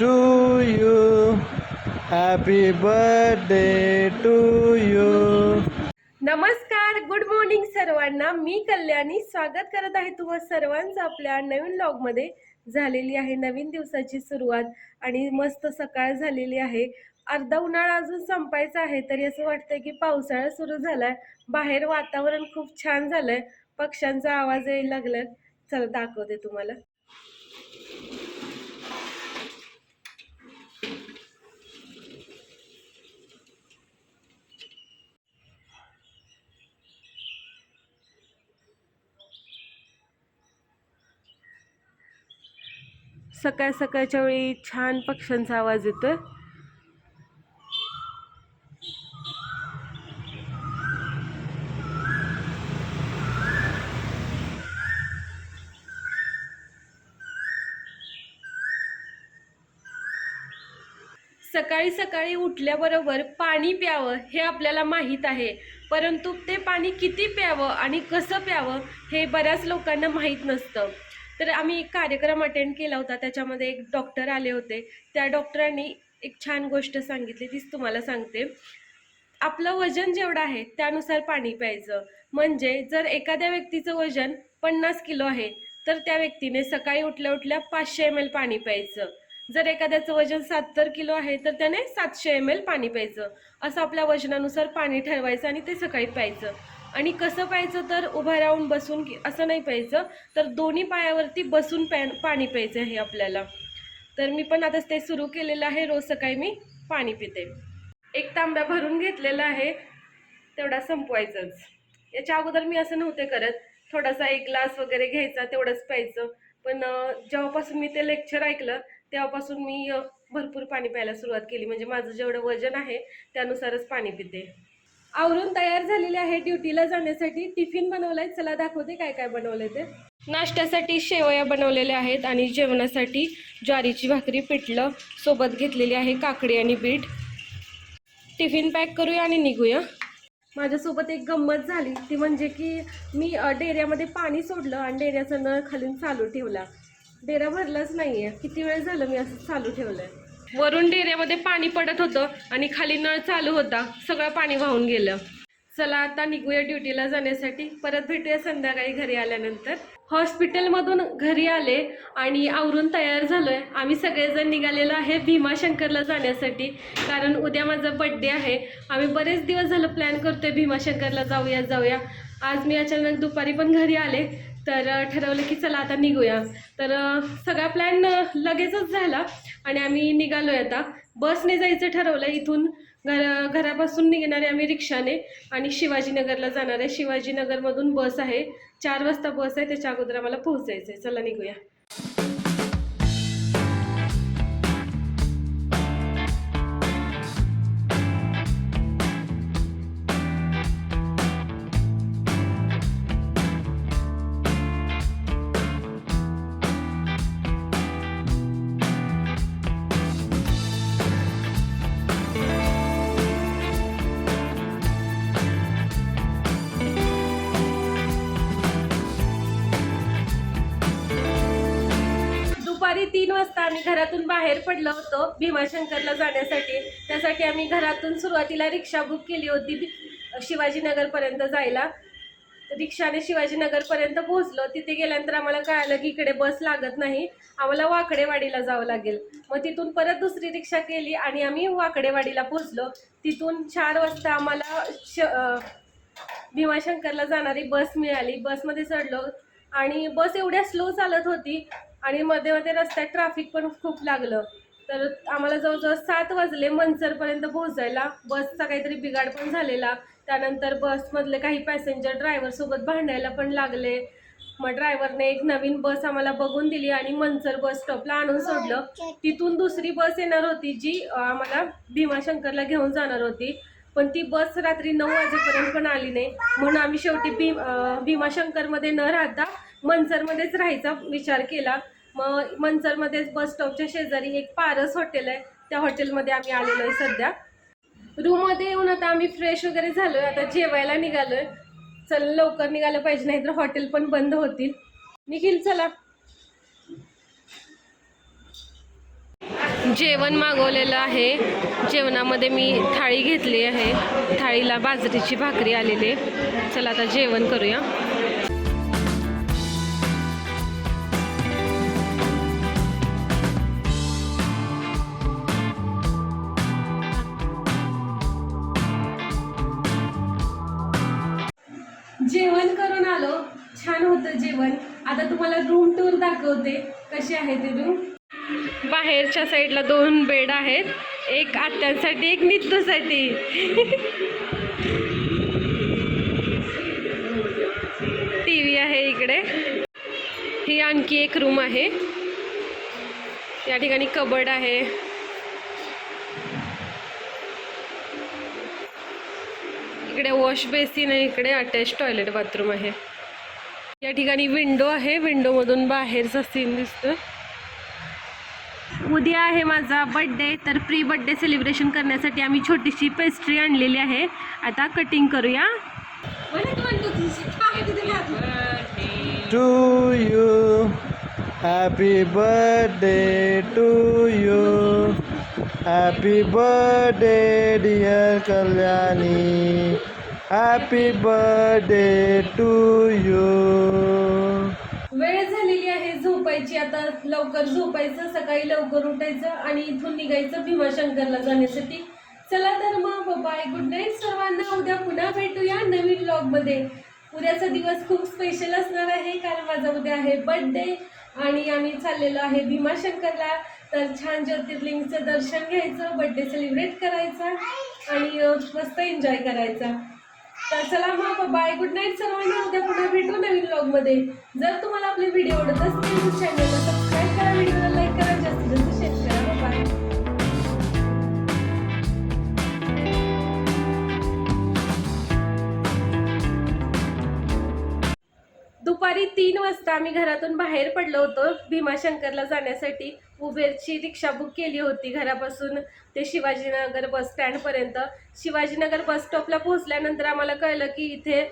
To you happy birthday to you नमस्कार good morning सर्वांना. मी कल्याणी स्वागत करत आहे तुम्हा सर्वांचं आपल्या नवीन लॉगमध्ये झालेली आहे नवीन दिवसाची सुरुवात आणि मस्त सकाळ झालेली आहे. अर्धा उन्हाळा अजून संपायचा आहे तरी असं वाटतंय की पावसाळा सुरू झालाय. बाहेर वातावरण खूप छान झालंय. पक्ष्यांचा आवाज यायला लागलाय. चला दाखवते तुम्हाला. सकाळ सकाळच्या वेळी छान पक्ष्यांचा आवाज येतोय. सकाळी सकाळी उठल्याबरोबर पाणी प्यावं हे आपल्याला माहीत आहे. परंतु ते पाणी किती प्यावं आणि कसं प्यावं हे बऱ्याच लोकांना माहीत नसतं. तर आम्ही एक कार्यक्रम अटेंड केला होता. त्याच्यामध्ये एक डॉक्टर आले होते. त्या डॉक्टरांनी एक छान गोष्ट सांगितली. तीच तुम्हाला सांगते. आपलं वजन जेवढं आहे त्यानुसार पाणी प्यायचं. म्हणजे जर एखाद्या व्यक्तीचं वजन पन्नास किलो आहे तर त्या व्यक्तीने सकाळी उठल्या उठल्या पाचशे एम एल पाणी प्यायचं. जर एखाद्याचं वजन सत्तर किलो आहे तर त्याने सातशे एम एल पाणी प्यायचं. असं आपल्या वजनानुसार पाणी ठरवायचं आणि ते सकाळी प्यायचं. आणि कसं प्यायचं तर उभं राहून बसून असं नाही प्यायचं तर दोन्ही पायावरती बसून प्या पाणी प्यायचं आहे आपल्याला. तर मी पण आता ते सुरू केलेलं आहे रोज सकाळी मी पाणी पिते. एक तांब्या भरून घेतलेला आहे तेवढा संपवायचाच. याच्या अगोदर मी असं नव्हते करत. थोडासा एक ग्लास वगैरे घ्यायचा तेवढंच प्यायचं. पण जेव्हापासून मी ते लेक्चर ऐकलं तेव्हापासून मी भरपूर पाणी प्यायला सुरुवात केली. म्हणजे माझं जेवढं वजन आहे त्यानुसारच पाणी पिते. आवरून तयार झालेले आहे ड्युटीला जाण्यासाठी. टिफिन बनवलाय. चला दाखवते काय काय बनवले ते. नाश्त्यासाठी शेवया बनवलेल्या आहेत आणि जेवणासाठी ज्वारीची भाकरी पिठलं सोबत घेतलेली आहे काकडी आणि बीट. टिफिन पॅक करूया आणि निघूया. माझ्यासोबत एक गंमत झाली. ती म्हणजे की मी डेऱ्यामध्ये पाणी सोडलं आणि डेऱ्याचा नळ खालून चालू ठेवला. डेरा भरलाच नाहीये. किती वेळ झालं मी असं चालू ठेवलंय? वरून डेऱ्यामध्ये पाणी पडत होतं आणि खाली नळ चालू होता. सगळं पाणी वाहून गेलं. चला आता निघूया ड्युटीला जाण्यासाठी. परत भेटूया संध्याकाळी घरी आल्यानंतर. हॉस्पिटलमधून घरी आले आणि आवरून तयार झालोय. आम्ही सगळेजण निघालेलो आहे भीमाशंकरला जाण्यासाठी. कारण उद्या माझा बड्डे आहे. आम्ही बरेच दिवस झालं प्लॅन करतोय भीमाशंकरला जाऊया जाऊया. आज मी अचानक दुपारी पण घरी आले. तर ठरवलं की चला आता निघूया. तर सगळा प्लॅन लगेचच झाला आणि आम्ही निघालोय आता. बसने जायचं ठरवलं इथून घर घरापासून निघणारे आम्ही रिक्षाने आणि शिवाजीनगरला जाणार आहे. शिवाजीनगरमधून बस आहे. चार वाजता बस आहे. त्याच्या अगोदर आम्हाला पोहोचायचं आहे चला निघूया. तीन वाजता आम्ही घरातून बाहेर पडलो होतो भीमाशंकरला जाण्यासाठी. त्यासाठी आम्ही घरातून सुरुवातीला रिक्षा बुक केली होती शिवाजीनगरपर्यंत जायला. रिक्षाने शिवाजीनगरपर्यंत पोहोचलो. तिथे गेल्यानंतर आम्हाला कळालं की इकडे बस लागत नाही. आम्हाला वाकडेवाडीला जावं लागेल. मग तिथून परत दुसरी रिक्षा केली आणि आम्ही वाकडेवाडीला पोहोचलो. तिथून चार वाजता आम्हाला श भीमाशंकरला जाणारी बस मिळाली. बसमध्ये चढलो. आणि बस एवढ्या स्लो चालत होती आणि मध्ये मध्ये रस्त्यात ट्रॅफिक पण खूप लागलं. तर आम्हाला जवळजवळ सात वाजले मनसरपर्यंत पोहोचायला. बसचा काहीतरी बिघाड पण झालेला. त्यानंतर बसमधले काही पॅसेंजर ड्रायव्हर सोबत भांडायला पण लागले. मग ड्रायव्हरने एक नवीन बस आम्हाला बघून दिली आणि मनसर बस स्टॉपला आणून सोडलं. तिथून दुसरी बस येणार होती जी आम्हाला भीमाशंकरला घेऊन जाणार होती. पण ती बस रात्री नऊ वाजेपर्यंत पण आली नाही. म्हणून आम्ही शेवटी भीम भीमाशंकरमध्ये न राहता मनसरमध्येच राहायचा विचार केला. मग मनसरमध्येच बस स्टॉपच्या शेजारी एक पारस हॉटेल आहे. त्या हॉटेलमध्ये आम्ही आलेलो आहे सध्या. रूममध्ये येऊन आता आम्ही फ्रेश वगैरे झालो आहे आता जेवायला निघालो आहे चल लवकर निघालं पाहिजे नाही तर हॉटेल पण बंद होतील. निखिल चला. जेवण मागवलेलं आहे. जेवणामध्ये मी थाळी घेतली आहे. थाळीला बाजरीची भाकरी आलेली आहे. चला आता जेवण करूया. जेवण करून आलो. छान होतं जेवण. आता तुम्हाला रूम टूर दाखवते. कशी आहे ते रूम बाहेरच्या साईडला दोन बेड आहेत. एक आत्यांसाठी एक नित्तूसाठी टी व्ही आहे इकडे. ही आणखी एक रूम आहे. या ठिकाणी कबड आहे. इकडे वॉश बेसिन आहे इकडे अटॅच टॉयलेट बाथरूम आहे. या ठिकाणी विंडो आहे. विंडोमधून बाहेरचा सीन दिसतोय. उद्या आहे माझा बड्डे तर प्री बड्डे सेलिब्रेशन करण्यासाठी आम्ही छोटीशी पेस्ट्री आणलेली आहे. आता कटिंग करूया. To you happy birthday to you happy birthday dear Kalyani happy birthday to you वेळ झालेली आहे झोपायची. आता लवकर झोपायचं सकाळी लवकर उठायचं आणि इथून निघायचं भीमाशंकरला जाण्यासाठी. चला तर मग बाय गुड नाईट सर्वांना. उद्या पुन्हा भेटूया नवीन ब्लॉगमध्ये. उद्याचा दिवस खूप स्पेशल असणार आहे कारण माझा उद्या आहे बर्थडे आणि आम्ही चाललेलो आहे भीमाशंकरला. तर छान ज्योतिर्लिंगचं दर्शन घ्यायचं बर्थडे सेलिब्रेट करायचा आणि मस्त एन्जॉय करायचा. तर चला मग बाय गुड नाईट सर्वांना. उद्या पुन्हा भेटू नवीन ब्लॉगमध्ये. जर तुम्हाला आपले व्हिडिओ आवडत असतील चॅनलला दुपारी तीन वाजता आम्ही घरातून बाहेर पडलो होतो भीमाशंकरला जाण्यासाठी. उबेरची रिक्षा बुक केली होती घरापासून ते शिवाजीनगर बस स्टँडपर्यंत. शिवाजीनगर बस स्टॉपला पोहोचल्यानंतर आम्हाला कळलं की इथे